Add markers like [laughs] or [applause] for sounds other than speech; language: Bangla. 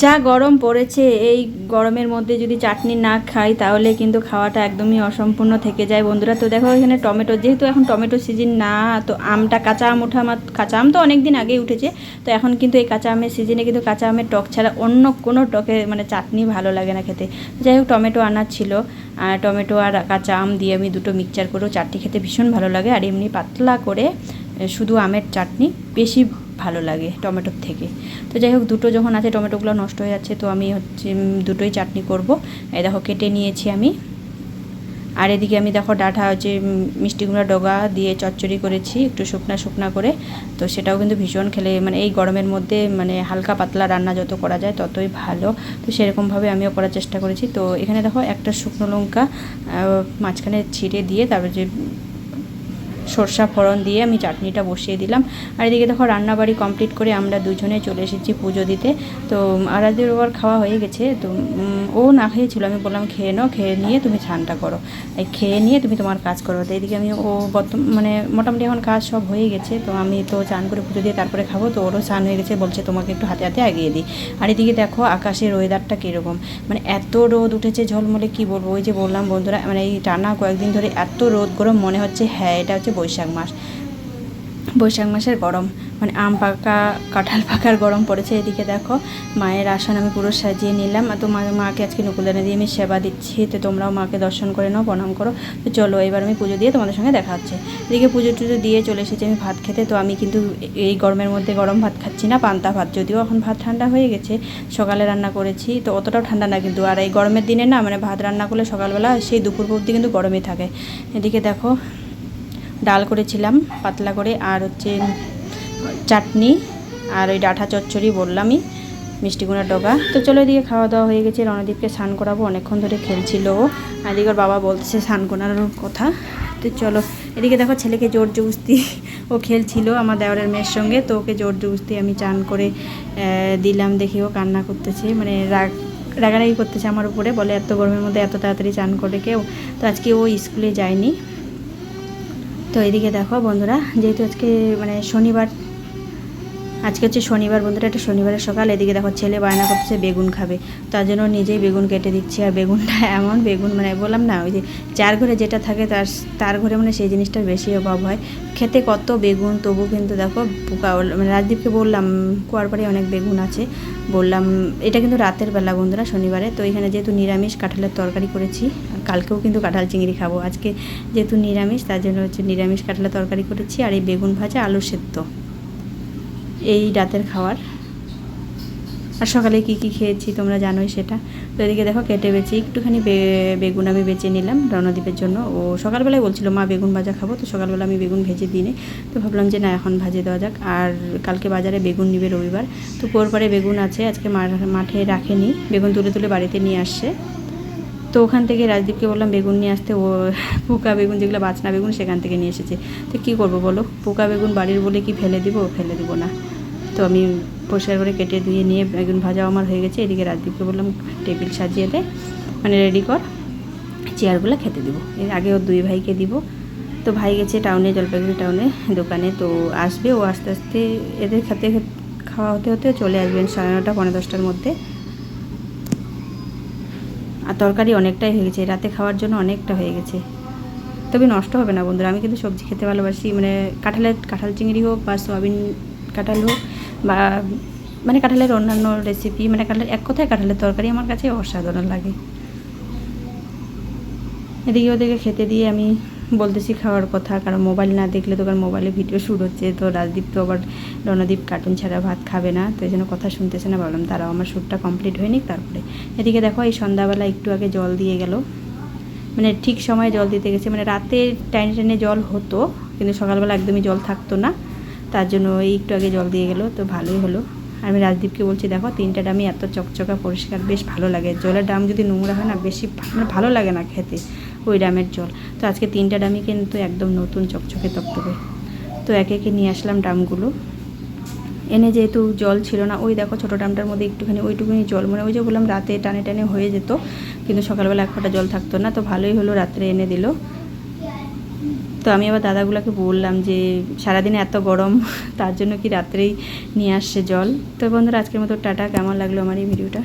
যা গরম পড়েছে, এই গরমের মধ্যে যদি চাটনি না খাই, তাহলে কিন্তু খাওয়াটা একদমই অসম্পূর্ণ থেকে যায় বন্ধুরা। তো দেখো এখানে টমেটো, যেহেতু এখন টমেটো সিজন না, তো আমটা কাঁচা আম ওঠা আমার কাঁচা আম তো অনেক দিন আগেই উঠেছে, তো এখন কিন্তু এই কাঁচা আমের সিজনে কিন্তু কাঁচা আমের টক ছাড়া অন্য কোনো টকে মানে চাটনি ভালো লাগে না খেতে। যাই হোক, টমেটো আনার ছিল, আর টমেটো আর কাঁচা আম দিয়ে আমি দুটো মিক্সচার করেও চাটনি খেতে ভীষণ ভালো লাগে, আর এমনি পাতলা করে শুধু আমের চাটনি, বেশি ভালো লাগে টমেটোর থেকে। তো যাই হোক দুটো যখন আছে টমেটোগুলো নষ্ট হয়ে যাচ্ছে তো আমি হচ্ছে দুটোই চাটনি করব। এই দেখো কেটে নিয়েছি আমি। আর এদিকে আমি দেখো ডাঁটা হচ্ছে উম, মিষ্টি কুমড়া ডগা দিয়ে চচ্চড়ি করেছি একটু শুকনা শুকনা করে। তো সেটাও কিন্তু ভীষণ খেলে মানে এই গরমের মধ্যে মানে হালকা পাতলা রান্না যত করা যায় ততই ভালো। তো সেরকমভাবে আমিও করার চেষ্টা করেছি। তো এখানে দেখো একটা শুকনো লঙ্কা মাঝখানে ছিঁড়ে দিয়ে তারপর যে সরষা ফোড়ন দিয়ে আমি চাটনিটা বসিয়ে দিলাম। আর এদিকে দেখো রান্নাবাড়ি কমপ্লিট করে আমরা দুজনে চলে এসেছি পুজো দিতে। তো আরাধ্যের ওবার খাওয়া হয়ে গেছে। তো ও না খেয়েছিল। আমি বললাম, খেয়ে নাও, খেয়ে নিয়ে তুমি স্নানটা করো। এই খেয়ে নিয়ে তুমি তোমার কাজ করো। তো এদিকে আমি, ও বর্তমান মানে মোটামুটি এখন কাজ সব হয়ে গেছে। তো আমি তো চান করে পুজো দিয়ে তারপরে খাব। তো ওরও স্নান হয়ে গেছে। বলছে, তোমাকে একটু হাতে হাতে এগিয়ে দিই। আর এদিকে দেখো আকাশের ওয়েদারটা কীরকম। মানে এত রোদ উঠেছে ঝলমলে, কি বলব? ওই যে বললাম বন্ধুরা মানে এই টানা কয়েকদিন ধরে এত রোদ গরম, মনে হচ্ছে হ্যাঁ এটা হচ্ছে বৈশাখ মাস। বৈশাখ মাসের গরম মানে আম পাকা, কাঁঠাল পাকার গরম পড়েছে এদিকে দেখো। মায়ের আসন আমি পুরো সাজিয়ে নিলাম। তো মাকে আজকে নকুলদানা দিয়ে আমি সেবা দিচ্ছি। তো তোমরাও মাকে দর্শন করে নাও, প্রণাম করো। তো চলো এবার আমি পুজো দিয়ে তোমাদের সঙ্গে দেখা হচ্ছে। এদিকে পুজো টুজো দিয়ে চলে এসেছি আমি ভাত খেতে। তো আমি কিন্তু এই গরমের মধ্যে গরম ভাত খাচ্ছি না, পান্তা ভাত। যদিও এখন ভাত ঠান্ডা হয়ে গেছে, সকালে রান্না করেছি। তো অতটাও ঠান্ডা না কিন্তু। আর এই গরমের দিনে না মানে ভাত রান্না করলে সকালবেলা সেই দুপুর অবধি কিন্তু গরমই থাকে। এদিকে দেখো ডাল করেছিলাম, পাতলা করে, আর হচ্ছে চাটনি আর ওই ডাঁটা চচ্চড়ি বললামই, মিষ্টি কুমড়ার ডগা। তো চলো এদিকে খাওয়া দাওয়া হয়ে গেছে, রণদীপকে স্নান করাবো, অনেকক্ষণ ধরে খেলছিল ও। আর এদিকে ওর বাবা বলছে স্নান করানোর কথা। তো চলো, এদিকে দেখো ছেলেকে জোর জবস্তি ও খেলছিল আমার দেওয়ারের মেয়ের সঙ্গে, তো ওকে জোর জবস্তি আমি চান করে দিলাম দেখি ও কান্না করতেছে মানে রাগ, রাগারাগি করতেছে আমার উপরে, বলে এত গরমের মধ্যে এত তাড়াতাড়ি চান করে কেউ? তো আজকে ও স্কুলে যায়নি। তো এদিকে দেখো বন্ধুরা যেহেতু আজকে মানে শনিবার আজকে হচ্ছে শনিবার বন্ধুরা একটা শনিবারের সকাল, এদিকে দেখো ছেলে বায়না করছে বেগুন খাবে। তার জন্য নিজেই বেগুন কেটে দিচ্ছি, আর বেগুনটা [laughs] এমন বেগুন মানে বললাম না, ওই যে যার ঘরে যেটা থাকে তার তার ঘরে মানে সেই জিনিসটা বেশি অভাব হয়। খেতে কত বেগুন, তবু কিন্তু দেখো, পোকা মানে রাজদীপকে বললাম, কুয়ার পাড়ে অনেক বেগুন আছে, বললাম, এটা কিন্তু রাতের বেলা বন্ধুরা, শনিবারে, তো এখানে যেহেতু নিরামিষ, কাঁঠালের তরকারি করেছি কালকেও কিন্তু কাঁঠাল চিংড়ি খাব। আজকে যেহেতু নিরামিষ, তার জন্য হচ্ছে নিরামিষ কাঁঠালের তরকারি করেছি, আর এই বেগুন ভাজা আলু সেদ্ধ। এই রাতের খাওয়ার আর সকালে কি কি খেয়েছি তোমরা জানোই সেটা। তো এদিকে দেখো কেটে বেছি একটুখানি বেগুন আমি বেছে নিলাম রণদীপের জন্য। ও সকালবেলায় বলছিল, মা, বেগুন ভাজা খাব। তো সকালবেলা আমি বেগুন ভেজে দিই নি। তো ভাবলাম যে, না, এখন ভাজে দেওয়া যাক। আর কালকে বাজারে বেগুন নিবে রবিবার। তো পরে বেগুন আছে, আজকে মাঠে রাখেনি। বেগুন তুলে তুলে বাড়িতে নিয়ে আসছে। তো ওখান থেকে রাজদীপকে বললাম, বেগুন নিয়ে আসতে। ও পোকা বেগুন যেগুলো বাচনা বেগুন সেখান থেকে নিয়ে এসেছে। তো কী করব বলো? পোকা বেগুন বাড়ির বলে কি ফেলে দিব? ফেলে দিব না। তো আমি পরিষ্কার করে কেটে ধুয়ে নিয়ে বেগুন ভাজাও আমার হয়ে গেছে। এদিকে রাজদীপকে বললাম, টেবিল সাজিয়ে দে মানে রেডি কর, চেয়ারগুলো খেতে দিব। এর আগে ওর দুই ভাইকে দিব। তো ভাই গেছে টাউনে, জলপাইগুড়ি টাউনে দোকানে। তো আসবে, ও আস্তে আস্তে এদের খেতে খাওয়া হতে হতে চলে আসবেন সাড়ে নটা পনেরো দশটার মধ্যে। আর তরকারি অনেকটাই হয়ে গেছে। রাতে খাওয়ার জন্য অনেকটা হয়ে গেছে। তবে নষ্ট হবে না বন্ধুরা। আমি কিন্তু সবজি খেতে ভালোবাসি। মানে কাঁঠালের কাঁঠাল চিংড়ি হোক বা সোয়াবিন কাঁঠাল হোক বা মানে কাঁঠালের অন্যান্য রেসিপি মানে কাঁঠালের এক কথায় কাঁঠালের তরকারি আমার কাছে অসাধারণ লাগে। এদিকে ওদেরকে খেতে দিয়ে আমি বলতেছি খাওয়ার কথা, কারণ মোবাইল না দেখলে তো কারণ মোবাইলে ভিডিও শ্যুট হচ্ছে। তো রাজদীপ তো আবার রণদীপ কার্টুন ছাড়া ভাত খাবে না, তো এই জন্য কথা শুনতেছে না। বললাম তারাও আমার শ্যুটটা কমপ্লিট হয়নি, তারপরে। এদিকে দেখো, এই সন্ধ্যাবেলা একটু আগে জল দিয়ে গেল। মানে ঠিক সময়ে জল দিতে গেছে মানে রাতে টাইনে টাইনে জল হতো, কিন্তু সকালবেলা একদমই জল থাকতো না। তার জন্য এই একটু আগে জল দিয়ে গেল, তো ভালোই হলো। আমি রাজদীপকে বলছি, দেখো, তিনটা ডামই এত চকচকা পরিষ্কার, বেশ ভালো লাগে। জলের ডাম যদি নোংরা হয় না, বেশি মানে ভালো লাগে না খেতে। ওই ডামের জল। তো আজকে তিনটা ডামই কিন্তু একদম নতুন চকচকে তকতকে। তো একে একে নিয়ে আসলাম ডামগুলো এনে যেহেতু জল ছিল না, ওই দেখো ছোটো ডামটার মধ্যে একটুখানি, ওইটুকুনি জল। মানে ওই যে বললাম, রাতে টানে টানে হয়ে যেত, কিন্তু সকালবেলা এক ফোঁটা জল থাকতো না, তো ভালোই হলো রাত্রে এনে দিল। তো আমি আবার দাদাগুলোকে বললাম যে, সারাদিনে এত গরম, তার জন্য কি রাত্রেই নিয়ে আসছে জল? তো বন্ধুরা, আজকের মতো টাটা, কেমন লাগল আমার এই ভিডিওটা?